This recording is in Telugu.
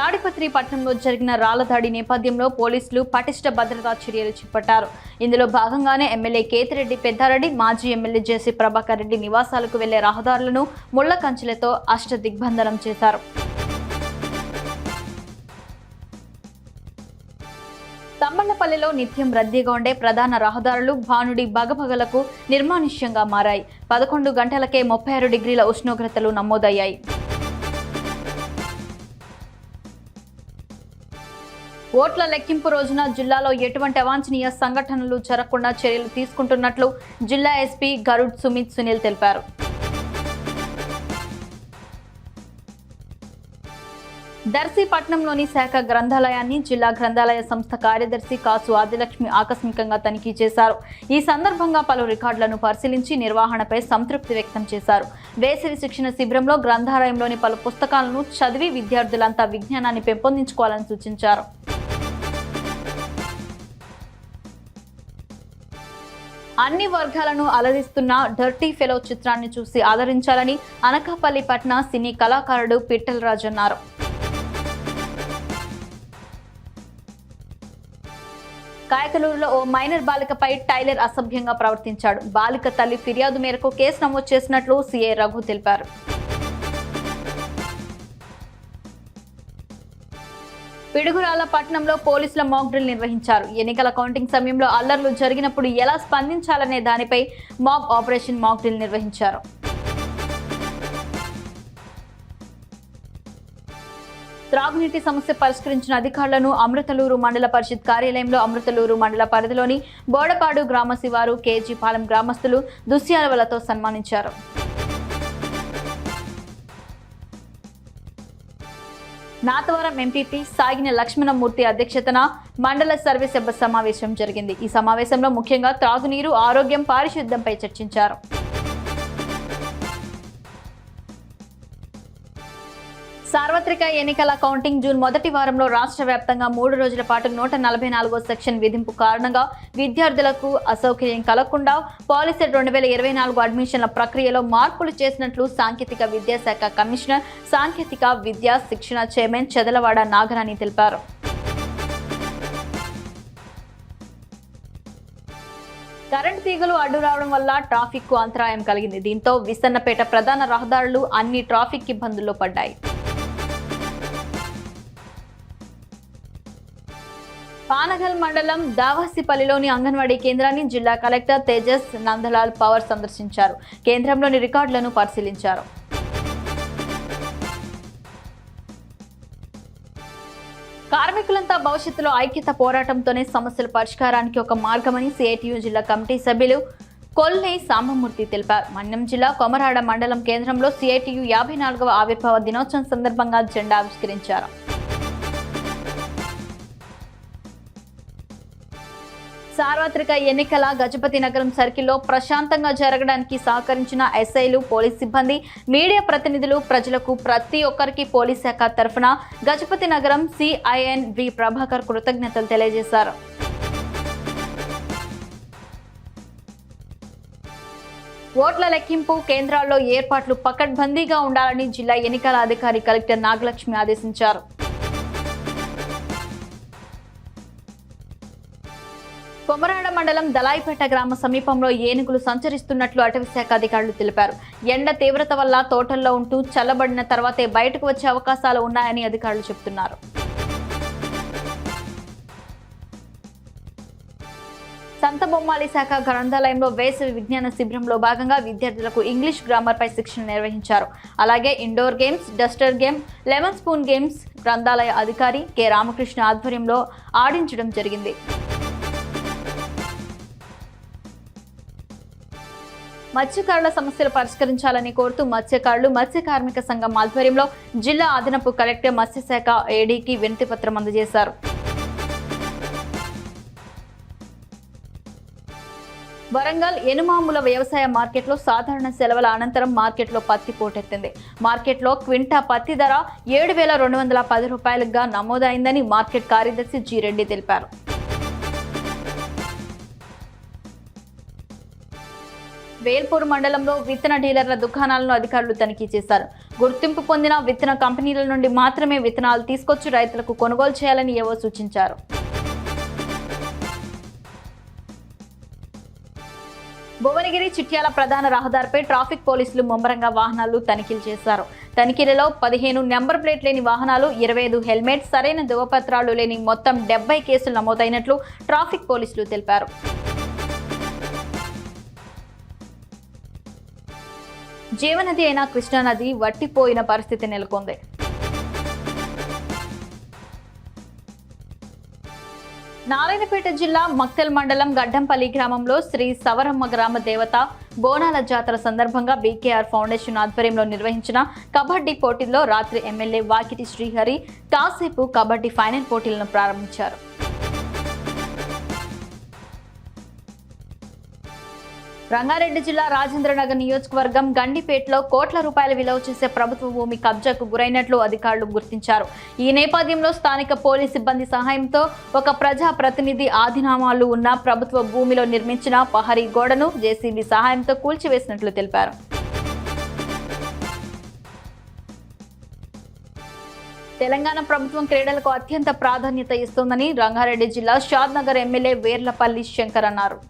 తాడిపత్రి పట్టణంలో జరిగిన రాళ్ళదాడి నేపథ్యంలో పోలీసులు పటిష్ట భద్రతా చర్యలు చేపట్టారు. ఇందులో భాగంగానే ఎమ్మెల్యే కేతిరెడ్డి పెద్దారెడ్డి మాజీ ఎమ్మెల్యే జేసీ ప్రభాకర్ రెడ్డి నివాసాలకు వెళ్ళే రహదారులను ముళ్ళ కంచెలతో అష్ట దిగ్బంధనం చేశారు. తమ్మళ్ళపల్లిలో నిత్యం రద్దీగా ఉండే ప్రధాన రహదారులు భానుడి భగభగలకు నిర్మానుష్యంగా మారాయి. పదకొండు గంటలకే ముప్పై ఆరు డిగ్రీల ఉష్ణోగ్రతలు నమోదయ్యాయి. ఓట్ల లెక్కింపు రోజున జిల్లాలో ఎటువంటి అవాంఛనీయ సంఘటనలు జరగకుండా చర్యలు తీసుకుంటున్నట్లు జిల్లా ఎస్పీ గరుడ్ సుమిత్ సునీల్ తెలిపారు. దర్శీపట్నంలోని శాఖ గ్రంథాలయాన్ని జిల్లా గ్రంథాలయ సంస్థ కార్యదర్శి కాసు ఆదిలక్ష్మి ఆకస్మికంగా తనిఖీ చేశారు. ఈ సందర్భంగా పలు రికార్డులను పరిశీలించి నిర్వహణపై సంతృప్తి వ్యక్తం చేశారు. వేసవి శిక్షణ శిబిరంలో గ్రంథాలయంలోని పలు పుస్తకాలను చదివి విద్యార్థులంతా విజ్ఞానాన్ని పెంపొందించుకోవాలని సూచించారు. అన్ని వర్గాలను అలరిస్తున్న డర్టీ ఫెలో చిత్రాన్ని చూసి ఆదరించాలని అనకాపల్లి పట్న సినీ కళాకారుడు పిట్టల్ రాజు అన్నారు. కాయకలూరులో ఓ మైనర్ బాలికపై టైలర్ అసభ్యంగా ప్రవర్తించాడు. బాలిక తల్లి ఫిర్యాదు మేరకు కేసు నమోదు చేసినట్లు సీఏ రఘు తెలిపారు. పిడుగురాల పట్టణంలో పోలీసుల మాక్ డ్రిల్ నిర్వహించారు. ఎన్నికల కౌంటింగ్ సమయంలో అల్లర్లు జరిగినప్పుడు ఎలా స్పందించాలనే దానిపై మాక్ ఆపరేషన్ మాక్ డ్రిల్ నిర్వహించారు. త్రాగునీటి సమస్య పరిష్కరించిన అధికారులను అమృతలూరు మండల పరిషత్ కార్యాలయంలో అమృతలూరు మండల పరిధిలోని బోడపాడు గ్రామ శివారు కేజీపాలెం గ్రామస్తులు దుశ్యాలవలతో సన్మానించారు. నాతవరం ఎంపీపీ సాగిన లక్ష్మణమూర్తి అధ్యక్షతన మండల సర్వే సభ సమావేశం జరిగింది. ఈ సమావేశంలో ముఖ్యంగా త్రాగునీరు ఆరోగ్యం పారిశుద్ధ్యంపై చర్చించారు. సార్వత్రిక ఎన్నికల కౌంటింగ్ జూన్ మొదటి వారంలో రాష్ట్ర వ్యాప్తంగా మూడు రోజుల పాటు నూట నలభై నాలుగో సెక్షన్ విధింపు కారణంగా విద్యార్థులకు అసౌకర్యం కలగకుండా పాలసీ రెండు వేల ఇరవై నాలుగు అడ్మిషన్ల ప్రక్రియలో మార్పులు చేసినట్లు సాంకేతిక విద్యాశాఖ కమిషనర్ సాంకేతిక విద్యా శిక్షణ చైర్మన్ చెదలవాడ నాగరాణి తెలిపారు. కరెంట్ తీగలు అడ్డు రావడం వల్ల ట్రాఫిక్కు అంతరాయం కలిగింది. దీంతో విసన్నపేట ప్రధాన రహదారులు అన్ని ట్రాఫిక్ ఇబ్బందుల్లో పడ్డాయి. పానగల్ మండలం దావాసిపల్లిలోని అంగన్వాడీ కేంద్రాన్ని జిల్లా కలెక్టర్ తేజస్ నందలాల్ పవర్ సందర్శించారు. కేంద్రంలోని రికార్డులను పరిశీలించారు. కార్మికులంతా భవిష్యత్తులో ఐక్యత పోరాటంతోనే సమస్యల పరిష్కారానికి ఒక మార్గమని సిఐటియు జిల్లా కమిటీ సభ్యులు కొల్నే సాంబమూర్తి తెలిపారు. మన్యం జిల్లా కొమరాడ మండలం కేంద్రంలో సిఐటియు యాభై నాలుగవ ఆవిర్భావ దినోత్సవం సందర్భంగా జెండా ఆవిష్కరించారు. సార్వత్రిక ఎన్నికల గజపతి నగరం సర్కిల్లో ప్రశాంతంగా జరగడానికి సహకరించిన ఎస్ఐలు పోలీస్ సిబ్బంది మీడియా ప్రతినిధులు ప్రజలకు ప్రతి ఒక్కరికి పోలీస్ శాఖ తరఫున గజపతి నగరం సిఐఎన్ వి ప్రభాకర్ కృతజ్ఞతలు తెలియజేశారు. ఓట్ల లెక్కింపు కేంద్రాల్లో ఏర్పాట్లు పకడ్బందీగా ఉండాలని జిల్లా ఎన్నికల అధికారి కలెక్టర్ నాగలక్ష్మి ఆదేశించారు. కొమరాడ మండలం దలాయిపేట గ్రామ సమీపంలో ఏనుగులు సంచరిస్తున్నట్లు అటవీ శాఖ అధికారులు తెలిపారు. ఎండ తీవ్రత వల్ల తోటల్లో ఉంటూ చల్లబడిన తర్వాతే బయటకు వచ్చే అవకాశాలు ఉన్నాయని అధికారులు చెబుతున్నారు. సంత బొమ్మాలి శాఖ గ్రంథాలయంలో వేసవి విజ్ఞాన శిబిరంలో భాగంగా విద్యార్థులకు ఇంగ్లీష్ గ్రామర్పై శిక్షణ నిర్వహించారు. అలాగే indoor games duster game lemon spoon games గ్రంథాలయ అధికారి కె రామకృష్ణ ఆధ్వర్యంలో ఆడించడం జరిగింది. మత్స్యకారుల సమస్యలు పరిష్కరించాలని కోరుతూ మత్స్యకారులు మత్స్య కార్మిక సంఘం ఆధ్వర్యంలో జిల్లా అదనపు కలెక్టర్ మత్స్యశాఖ ఏడీకి వినతి పత్రం అందజేశారు. వరంగల్ ఎనుమాముల వ్యవసాయ మార్కెట్లో సాధారణ సెలవుల అనంతరం మార్కెట్లో పత్తి పోటెత్తింది. మార్కెట్లో క్వింటా పత్తి ధర ఏడు వేల రెండు వందల పది రూపాయలుగా నమోదైందని మార్కెట్ కార్యదర్శి జి రెడ్డి తెలిపారు. వేల్పూర్ మండలంలో విత్తన డీలర్ల దుకాణాలను అధికారులు తనిఖీ చేశారు. గుర్తింపు పొందిన విత్తన కంపెనీల నుండి మాత్రమే విత్తనాలు తీసుకొచ్చి రైతులకు కొనుగోలు చేయాలని ఏవో సూచించారు. భువనగిరి చిట్యాల ప్రధాన రహదారిపై ట్రాఫిక్ పోలీసులు ముమ్మరంగా వాహనాలు తనిఖీలు చేశారు. తనిఖీలలో పదిహేను నెంబర్ ప్లేట్ లేని వాహనాలు ఇరవై ఐదు హెల్మెట్ సరైన ధృవపత్రాలు లేని మొత్తం డెబ్బై కేసులు నమోదైనట్లు ట్రాఫిక్ పోలీసులు తెలిపారు. జీవనది అయిన కృష్ణానది వట్టిపోయిన పరిస్థితి నెలకొంది. నారాయణపేట జిల్లా మక్తల్ మండలం గడ్డంపల్లి గ్రామంలో శ్రీ సవరమ్మ గ్రామ దేవత బోనాల జాతర సందర్భంగా బీకేఆర్ ఫౌండేషన్ ఆధ్వర్యంలో నిర్వహించిన కబడ్డీ పోటీల్లో రాత్రి ఎమ్మెల్యే వాకిటి శ్రీహరి కాసేపు కబడ్డీ ఫైనల్ పోటీలను ప్రారంభించారు. రంగారెడ్డి జిల్లా రాజేంద్రనగర్ నియోజకవర్గం గండిపేటలో కోట్ల రూపాయల విలువ చేసే ప్రభుత్వ భూమి కబ్జాకు గురైనట్లు అధికారులు గుర్తించారు. ఈ నేపథ్యంలో స్థానిక పోలీస్ సిబ్బంది సహాయంతో ఒక ప్రజా ప్రతినిధి ఆధీనామాలు ఉన్న ప్రభుత్వ భూమిలో నిర్మించిన పహరీ గోడను జేసీబీ సహాయంతో కూల్చివేసినట్లు తెలిపారు. తెలంగాణ ప్రభుత్వం క్రీడలకు అత్యంత ప్రాధాన్యత ఇస్తోందని రంగారెడ్డి జిల్లా షాద్నగర్ ఎమ్మెల్యే వేర్లపల్లి శంకర్ అన్నారు.